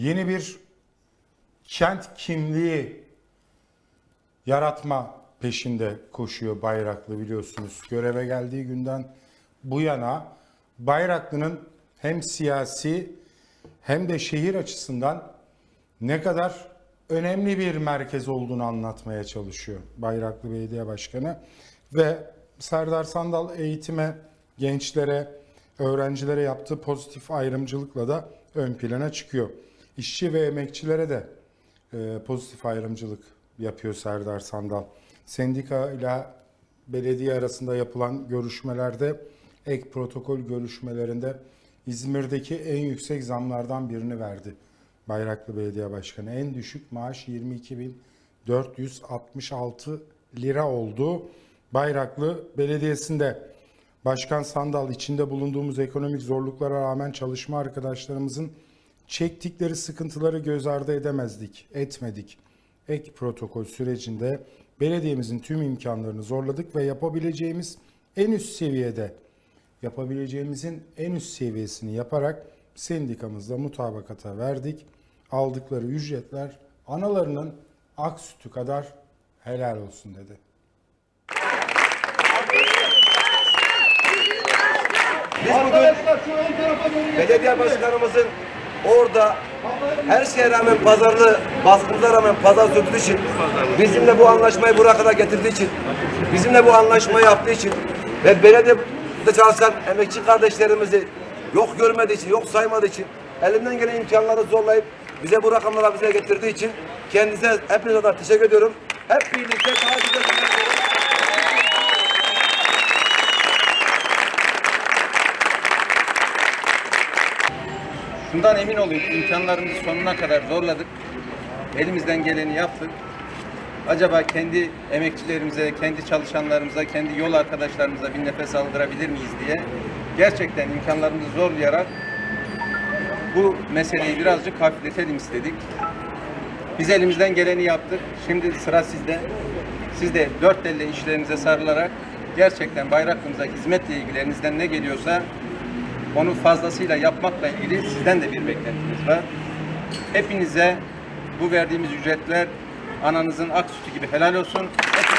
yeni bir kent kimliği yaratma peşinde koşuyor Bayraklı biliyorsunuz. Göreve geldiği günden bu yana Bayraklı'nın hem siyasi hem de şehir açısından ne kadar önemli bir merkez olduğunu anlatmaya çalışıyor Bayraklı Belediye Başkanı ve Serdar Sandal eğitime, gençlere, öğrencilere yaptığı pozitif ayrımcılıkla da ön plana çıkıyor. İşçi ve emekçilere de e, pozitif ayrımcılık yapıyor Serdar Sandal. Sendika ile belediye arasında yapılan görüşmelerde ek protokol görüşmelerinde İzmir'deki en yüksek zamlardan birini verdi. Bayraklı Belediye Başkanı en düşük maaş 22.466 lira oldu. Bayraklı Belediyesi'nde Başkan Sandal içinde bulunduğumuz ekonomik zorluklara rağmen çalışma arkadaşlarımızın çektikleri sıkıntıları göz ardı edemezdik, etmedik. Ek protokol sürecinde belediyemizin tüm imkanlarını zorladık ve yapabileceğimiz en üst seviyede yapabileceğimizin en üst seviyesini yaparak sendikamızla mutabakata verdik. Aldıkları ücretler analarının ak sütü kadar helal olsun dedi. Biz bugün belediye başkanımızın orada her şeye rağmen pazarlı baskımıza rağmen pazar sürdüğü için bizimle bu anlaşmayı buraya kadar getirdiği için bizimle bu anlaşmayı yaptığı için ve belediyede çalışan emekçi kardeşlerimizi yok görmediği için yok saymadığı için elinden gelen imkanları zorlayıp bize bu rakamlara bize getirdiği için kendisine hepinize teşekkür ediyorum. Hep birlikte edelim. Şundan emin olun imkanlarımızı sonuna kadar zorladık. Elimizden geleni yaptık. Acaba kendi emekçilerimize, kendi çalışanlarımıza, kendi yol arkadaşlarımıza bir nefes aldırabilir miyiz diye gerçekten imkanlarımızı zorlayarak bu meseleyi birazcık hafifletelim istedik. Biz elimizden geleni yaptık. Şimdi sıra sizde. Siz de dört elle işlerinize sarılarak gerçekten bayraklımıza hizmetle ilgili elinizden ne geliyorsa onu fazlasıyla yapmakla ilgili sizden de bir beklentimiz var. Hepinize bu verdiğimiz ücretler ananızın ak sütü gibi helal olsun. Hep